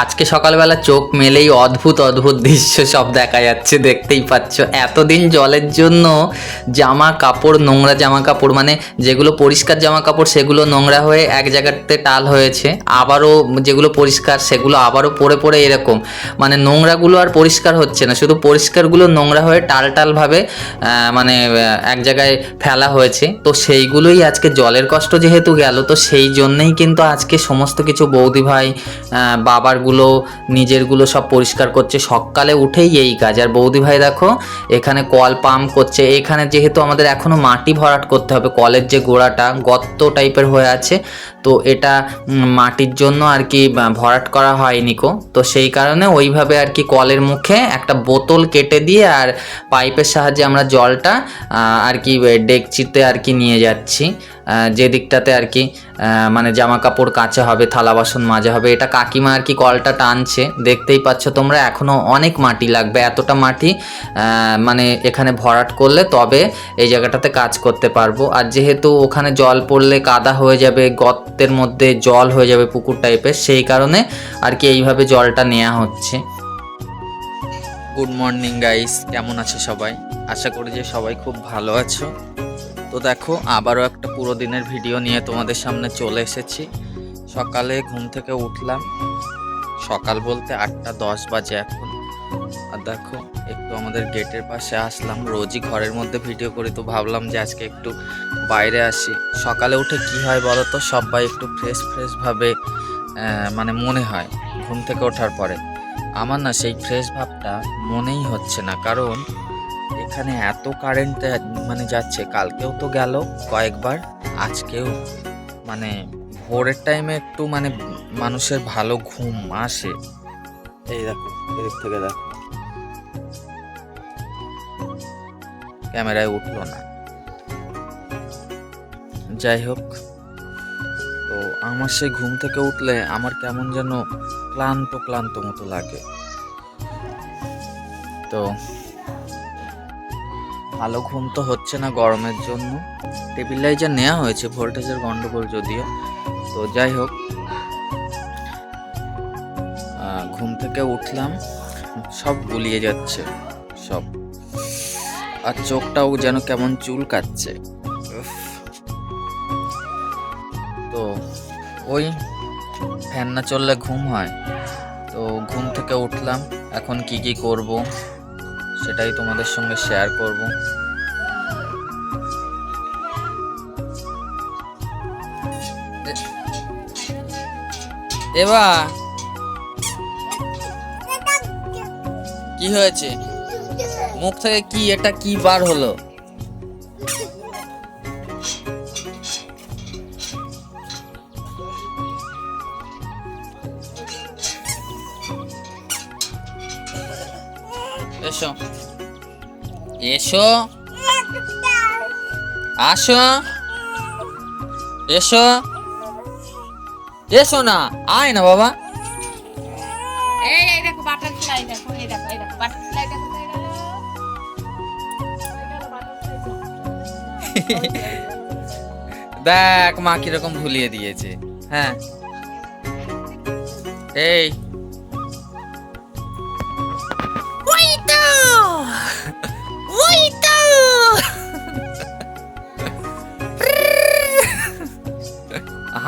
আজকে সকালবেলা চোখ মেলেই অদ্ভুত অদ্ভুত দৃশ্য সব দেখা যাচ্ছে দেখতেই পাচ্ছ। এতদিন জলের জন্য জামা কাপড় নোংরা জামা কাপড় মানে যেগুলো পরিষ্কার জামা কাপড় সেগুলো নোংরা হয়ে এক জায়গাতে টাল হয়েছে। আবারও যেগুলো পরিষ্কার সেগুলো আবারও পরে পরে এরকম। মানে নোংরাগুলো আর পরিষ্কার হচ্ছে না। শুধু পরিষ্কারগুলো নোংরা হয়ে টাল টালভাবে মানে এক জায়গায় ফেলা হয়েছে। তো সেইগুলোই আজকে জলের কষ্ট যেহেতু গেল তো সেই জন্যেই কিন্তু আজকে সমস্ত কিছু বৌদি ভাই আহ, বাবারগুলো নিজেরগুলো সব পরিষ্কার করছে। সকালে উঠেই এই কাজ। আর বৌদি ভাই দেখো, এখানে কল পাম্প করছে। এখানে যেহেতু আমাদের এখনও মাটি ভরাট করতে হবে, কলের যে গোড়াটা গর্ত টাইপের হয়ে আছে, তো এটা মাটির জন্য আর কি ভরাট করা হয়নি কো। তো সেই কারণে ওইভাবে আর কি কলের মুখে একটা বোতল কেটে দিয়ে আর পাইপের সাহায্যে আমরা জলটা আর কি ডেকচিতে আর কি নিয়ে যাচ্ছি। যে দিকটাতে আর কি মানে জামা কাপড় কাচা হবে, থালা বাসন মাজা হবে, এটা কাকিমা আর কি কলটা টানছে। দেখতেই পাচ্ছ তোমরা, এখনও অনেক মাটি লাগবে, এতটা মাটি মানে এখানে ভরাট করলে তবে এই জায়গাটাতে কাজ করতে পারব। আর যেহেতু ওখানে জল পড়লে কাদা হয়ে যাবে, গর্তের মধ্যে জল হয়ে যাবে পুকুর টাইপের সেই কারণে আর কি এইভাবে জলটা নেওয়া হচ্ছে। গুড মর্নিং গাইস কেমন আছে সবাই? আশা করি যে সবাই খুব ভালো আছো। তো দেখো আবারও একটা পুরো দিনের ভিডিও নিয়ে তোমাদের সামনে চলে এসেছি। সকালে ঘুম থেকে উঠলাম। সকাল বলতে আটটা দশ বাজে এখন। আর দেখো একটু আমাদের গেটের পাশে আসলাম। রোজই ঘরের মধ্যে ভিডিও করি তো ভাবলাম যে আজকে একটু বাইরে আসি। সকালে উঠে কি হয় বলো তো? সবাই একটু ফ্রেশ ফ্রেশ ভাবে আহ, মানে মনে হয় ঘুম থেকে ওঠার পরে। আমার না সেই ফ্রেশ ভাবটা মনেই হচ্ছে না। কারণ এখানে এত কারেন্ট মানে যাচ্ছে। কালকেও তো গেল কয়েকবার। আজকেও মানে ভোরের টাইমে একটু মানে মানুষের ভালো ঘুম আসে। এই দেখো এদিক থেকে দেখো। ক্যামেরায় উঠল না। যাই হোক তো আমার সেই ঘুম থেকে উঠলে আমার কেমন যেন ক্লান্ত ক্লান্ত মতো লাগে। তো ভালো ঘুম তো হচ্ছে না গরমের জন্য। টেবিল টেবিলাইজার নেওয়া হয়েছে, ভোল্টেজের গন্ডগোল যদিও। তো যাই হোক ঘুম থেকে উঠলাম, সব গুলিয়ে যাচ্ছে, সব। আর চোখটাও যেন কেমন চুল কাচ্ছে তো ওই ফ্যান না চললে ঘুম হয়। তো ঘুম থেকে উঠলাম, এখন কি কি করব? সেটাই তোমাদের সঙ্গে শেয়ার করব। এবার কি হয়েছে? মুখ থেকে কি, এটা কি বার হলো? এসো। এসো। আসো। এসো। এসো না আয় না বাবা। এই এই এই দেখ মা কীরকম ভুলিয়ে দিয়েছে হ্যাঁ। এই।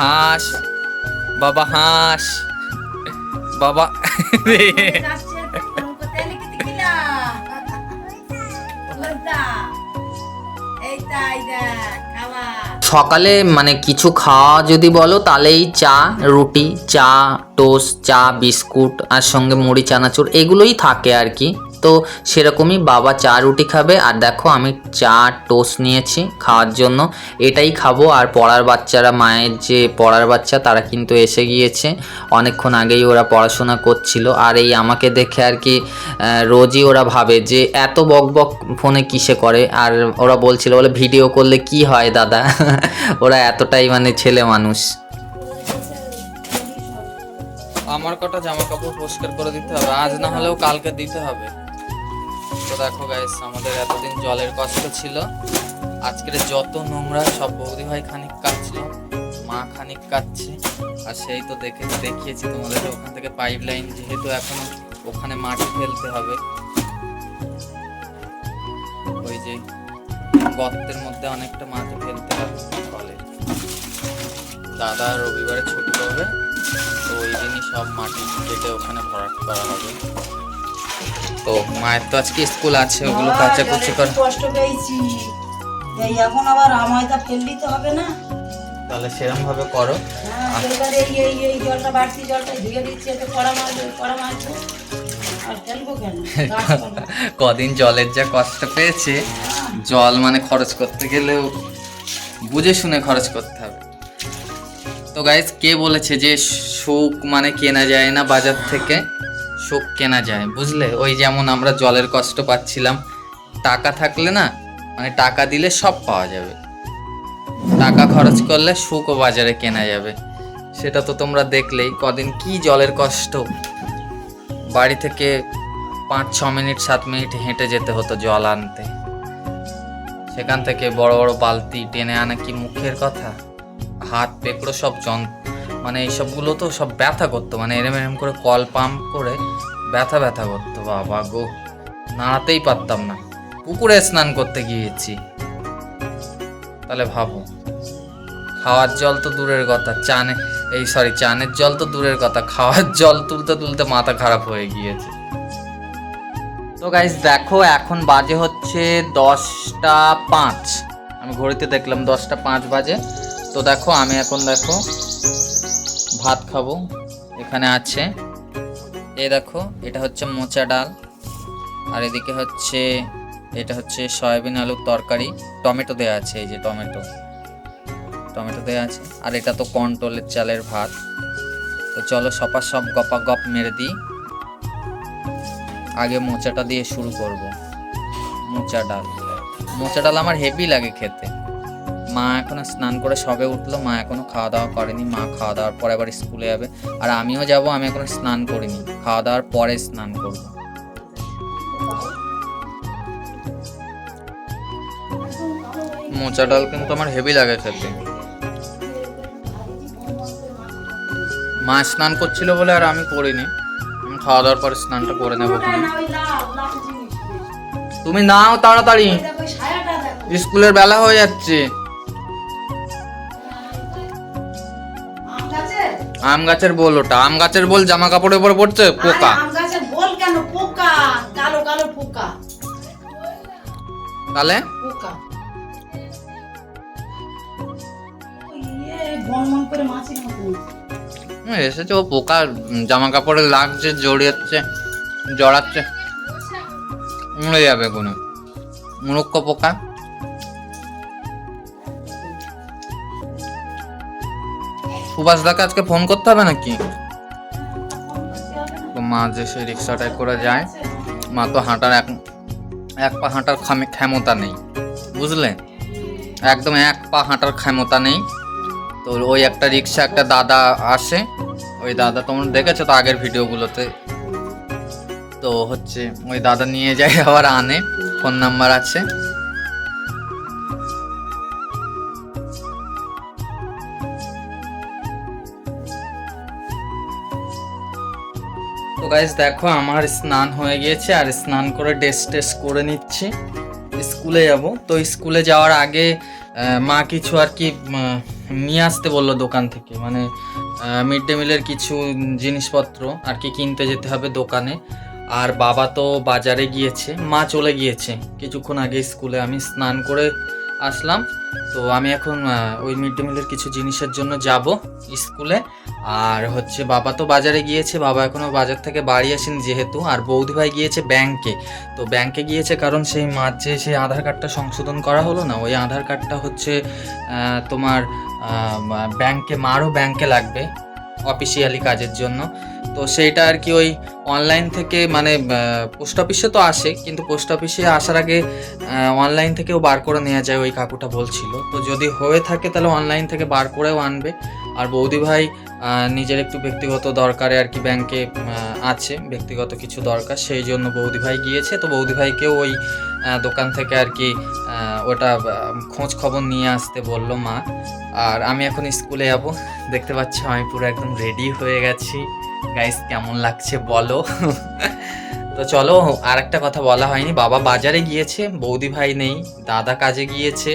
হাঁস, বাবা হাঁস, বাবা সকালে মানে কিছু খাওয়া যদি বলো, তাহলেই চা, রুটি, চা, টোস্ট, চা, বিস্কুট, আর সঙ্গে মুড়ি, চানাচুর, এগুলোই থাকে আর কি। তো সেরকমই বাবা চা রুটি খাবে। আর দেখো আমি চা, টোস্ট নিয়েছি খাওয়ার জন্য। এটাই খাব। আর পড়ার বাচ্চারা, মায়ের যে পড়ার বাচ্চা, তারা কিন্তু এসে গিয়েছে। অনেকক্ষণ আগেই ওরা পড়াশোনা করছিল। আর এই আমাকে দেখে আর কি রোজই ওরা ভাবে যে এত বক বক ফোনে কিসে করে। আর ওরা বলছিল, বলে, ভিডিও করলে কি হয় দাদা? ওরা এতটাই মানে ছেলে মানুষ। আমার কটা জামা কাপড় পরিষ্কার করে দিতে হবে। আজ না হলেও কালকে দিতে হবে। তো দেখো গাইস আমাদের এতদিন জলের কষ্ট ছিল। আজকের যত নোংরা, সব বৌদি ভাই খানিক কাটছিল মা খানিক কাচ্ছে আর সেই তো দেখে দেখিয়েছি তোমাদের ওখান থেকে পাইপ লাইন যেহেতু এখনও ওখানে মাটি ফেলতে হবে। ওই যে গর্তের মধ্যে অনেকটা মাটি ফেলতে হবে কলের দাদা রবিবারে ছুটি হবে তো ওই দিনই সব মাটি কেটে ওখানে ভরাট করা হবে। তো মায়ের তো আজকে স্কুল আছে ওগুলো কাচাকুচি জলে কর। কষ্ট পেয়েছি। এই এখন আবার আমায়টা ফেললি তো হবে না? তাহলে সেরকম ভাবে করো। হ্যাঁ এই এই জলটা বাড়তি জলটা ধুয়ে দিচ্ছি এতে কড়া মারবে কড়া মারবে। আর ফেলব কেন? গাছপালা। কদিন জলের যা কষ্ট পেয়েছে জল মানে খরচ করতে গেলেও বুঝে শুনে খরচ করতে হবে। তো গাইজ কে বলেছে যে সুখ মানে কেনা যায় না বাজার থেকে? সুখ কেনা যায়, বুঝলে? ওই যেমন আমরা জলের কষ্ট পাচ্ছিলাম, টাকা থাকলে না মানে টাকা দিলে সব পাওয়া যাবে। টাকা খরচ করলে সুখও বাজারে কেনা যাবে। সেটা তো তোমরা দেখলেই, কদিন কি জলের কষ্ট। বাড়ি থেকে পাঁচ, ছ মিনিট, সাত মিনিট হেঁটে যেতে হতো জল আনতে। সেখান থেকে বড় বড় বালতি টেনে আনা কি মুখের কথা? হাত পেকড়ো সব যন মানে এইসবগুলো তো সব ব্যথা করতো মানে এরম এরম করে কল পাম্প করে ব্যথা ব্যথা করতো, বাবা গো। নাড়াতেই পারতাম না। পুকুরে স্নান করতে গিয়েছি। তাহলে ভাবো, খাওয়ার জল তো দূরের কথা, চানে, এই সরি চানের জল তো দূরের কথা, খাওয়ার জল তুলতে তুলতে মাথা খারাপ হয়ে গিয়েছে। তো গাইজ দেখো, এখন বাজে হচ্ছে দশটা পাঁচ। আমি ঘড়িতে দেখলাম দশটা পাঁচ বাজে। তো দেখো, আমি এখন দেখো ভাত খাব। এখানে আছে এই দেখো, এটা হচ্ছে মোচা ডাল। আর এদিকে হচ্ছে, এটা হচ্ছে সয়াবিন আলুর তরকারি। টমেটো দেওয়া আছে, এই যে টমেটো। টমেটো দেওয়া আছে। আর এটা তো কন্ট্রোলের চালের ভাত। তো চলো সপা সব গপা গপ মেরে দিই। আগে মোচাটা দিয়ে শুরু করব। মোচা ডাল। মোচা ডাল আমার হেভি লাগে খেতে। মা এখনও স্নান করে সবে উঠল মা এখনও খাওয়া দাওয়া করেনি মা খাওয়া দাওয়ার পরে আবার স্কুলে যাবে। আর আমিও যাব আমি এখনও স্নান করিনি খাওয়া দাওয়ার পরে স্নান করব। মোচা ডাল কিন্তু আমার হেভি লাগে খেতে। মা স্নান করছিল বলে আর আমি করিনি। আমি খাওয়া দাওয়ার পরে স্নানটা করে নেব। তুমি নাও তাড়াতাড়ি। স্কুলের বেলা হয়ে যাচ্ছে। আম গাছের বোল ওটা। আম গাছের বোল জামা কাপড়ের উপর পড়ছে? পোকা। আম গাছের বল কেন? পোকা। কালো কালো পোকা। তাহলে? পোকা। ইয়ে, এসেছে ও পোকা। জামা কাপড়ে লাগছে জড়িয়েছে জড়াচ্ছে। মরে যাবে কোনো। মূর্খ পোকা। সুভাষ দাকে আজকে ফোন করতে হবে নাকি? তো মা যে সেই রিক্সাটায় করে যায়, মা তো হাঁটার এক এক পা হাঁটার ক্ষমতা নেই, বুঝলে? একদম এক পা হাঁটার ক্ষমতা নেই। তো ওই একটা রিক্সা একটা দাদা আসে, ওই দাদা তোমরা দেখেছ তো আগের ভিডিওগুলোতে? তো হচ্ছে ওই দাদা নিয়ে যায়, আবার আনে ফোন নাম্বার আছে। গাইজ দেখো, আমার স্নান হয়ে গিয়েছে আর স্নান করে ড্রেস টেস করে নিচ্ছি। স্কুলে যাব। তো স্কুলে যাওয়ার আগে মা কিছু আর কি নিয়ে আসতে বলল দোকান থেকে। মানে মিড ডে মিলের কিছু জিনিসপত্র আর কি কিনতে যেতে হবে দোকানে। আর বাবা তো বাজারে গিয়েছে, মা চলে গিয়েছে। কিছুক্ষণ আগে স্কুলে আমি স্নান করে আসলাম। তো আমি এখন ওই মিড ডে মিলের কিছু জিনিসের জন্য যাব স্কুলে। আর হচ্ছে বাবা তো বাজারে গিয়েছে, বাবা এখনও বাজার থেকে বাড়ি আসেনি যেহেতু, আর বৌদি ভাই গিয়েছে ব্যাংকে তো ব্যাংকে গিয়েছে কারণ সেই মাঝে সেই আধার কার্ডটা সংশোধন করা হলো না, ওই আধার কার্ডটা হচ্ছে তোমার ব্যাংকে মারও ব্যাংকে লাগবে অফিসিয়ালি কাজের জন্য। তো সেইটা আর কি ওই অনলাইন থেকে মানে পোস্ট অফিসে তো আসে, কিন্তু পোস্ট অফিসে আসার আগে অনলাইন থেকেও বার করে নেওয়া যায়, ওই কাকুটা বলছিল। তো যদি হয়ে থাকে তাহলে অনলাইন থেকে বার করেও আনবে। আর বৌদি ভাই নিজের একটু ব্যক্তিগত দরকারে আর কি ব্যাংকে আছে, ব্যক্তিগত কিছু দরকার, সেই জন্য বৌদি ভাই গিয়েছে। তো বৌদি ভাইকেও ওই দোকান থেকে আর কি ওটা খোঁজ খবর নিয়ে আসতে বলল মা। আর আমি এখন স্কুলে যাব। দেখতে পাচ্ছ আমি পুরো একদম রেডি হয়ে গেছি। গাইস কেমন লাগছে বলো? তো চলো আর একটা কথা বলা হয়নি। বাবা বাজারে গিয়েছে, বৌদি ভাই নেই, দাদা কাজে গিয়েছে।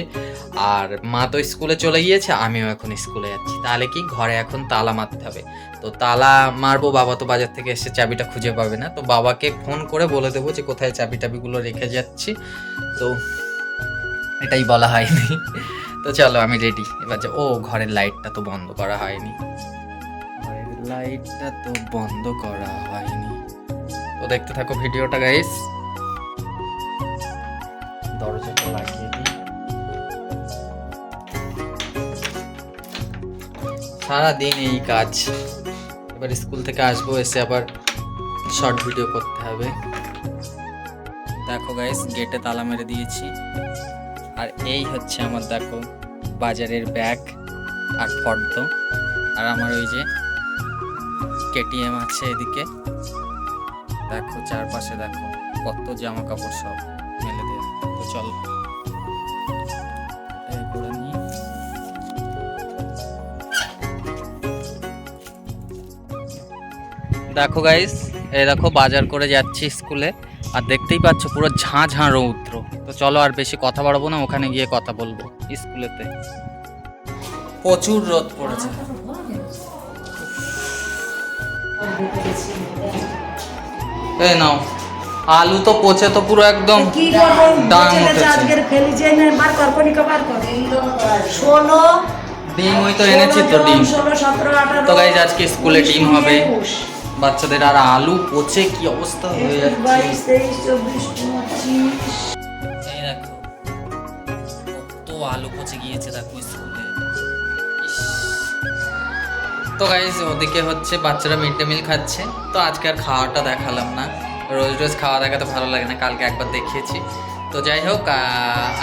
আর মা তো স্কুলে চলে গিয়েছে, আমিও এখন স্কুলে যাচ্ছি। তাহলে কি ঘরে এখন তালা মারতে হবে? তো তালা মারবো, বাবা তো বাজার থেকে এসে চাবিটা খুঁজে পাবে না। তো বাবাকে ফোন করে বলে দেবো যে কোথায় চাবি টাবিগুলো রেখে যাচ্ছি। তো এটাই বলা হয়নি। তো চলো আমি রেডি এবার যে ও, ঘরের লাইটটা তো বন্ধ করা হয়নি। লাইটটা তো বন্ধ করা হয়নি। তো দেখতে থাকো ভিডিওটা গাইস সারাদিন এই কাজ। এবার স্কুল থেকে আসব, এসে আবার শর্ট ভিডিও করতে হবে। দেখো গাইস গেটে তালা মেরে দিয়েছি। আর এই হচ্ছে আমার দেখো বাজারের ব্যাগ আর ফর্দ আর আমার ওই যে কেটিএম আছে এদিকে। দেখো চারপাশে দেখো কত জামা কাপড় সব মেলে দেওয়া তো চল। দেখো গাইস এই দেখো বাজার করে যাচ্ছি স্কুলে আর দেখতেই পাচ্ছ পুরো ঝাঁ ঝাঁ রৌদ্র। তো চলো আর বেশি কথা বাড়াবো না ওখানে গিয়ে কথা বলব স্কুলেতে। প্রচুর রোদ পড়েছে। এই নাও আলু তো পচে তো পুরো একদম কি করব ডাং ছেলে উঠেছে। আজকের না বার কর। কনিকা বার কর ষোলো ডিম ওই তো এনেছি তো ডিম। তো গাইজ আজকে স্কুলে ডিম হবে। বাচ্চাদের আর আলু পচে কি অবস্থা হয়ে যাচ্ছে? এই দেখো কত আলু পচে গিয়েছে দেখো স্কুলে। ইস। তো গাইজ ওদিকে হচ্ছে বাচ্চারা মিড ডে মিল খাচ্ছে। তো আজকে আর খাওয়াটা দেখালাম না। রোজ রোজ খাওয়া দেখাতে ভালো লাগে না কালকে একবার দেখিয়েছি। তো যাই হোক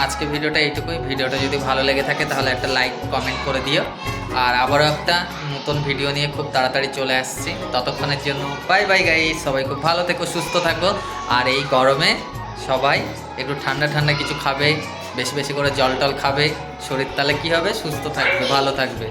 আজকে ভিডিওটা এইটুকুই। ভিডিওটা যদি ভালো লেগে থাকে, তাহলে একটা লাইক, কমেন্ট করে দিও। আর আবারও একটা নতুন ভিডিও নিয়ে খুব তাড়াতাড়ি চলে আসছি। ততক্ষণের জন্য বাই বাই গাই সবাই খুব ভালো থেকো, সুস্থ থাকো। আর এই গরমে সবাই একটু ঠান্ডা ঠান্ডা কিছু খাবে, বেশি বেশি করে জল টল খাবে। শরীর তাহলে কী হবে? সুস্থ থাকবে, ভালো থাকবে।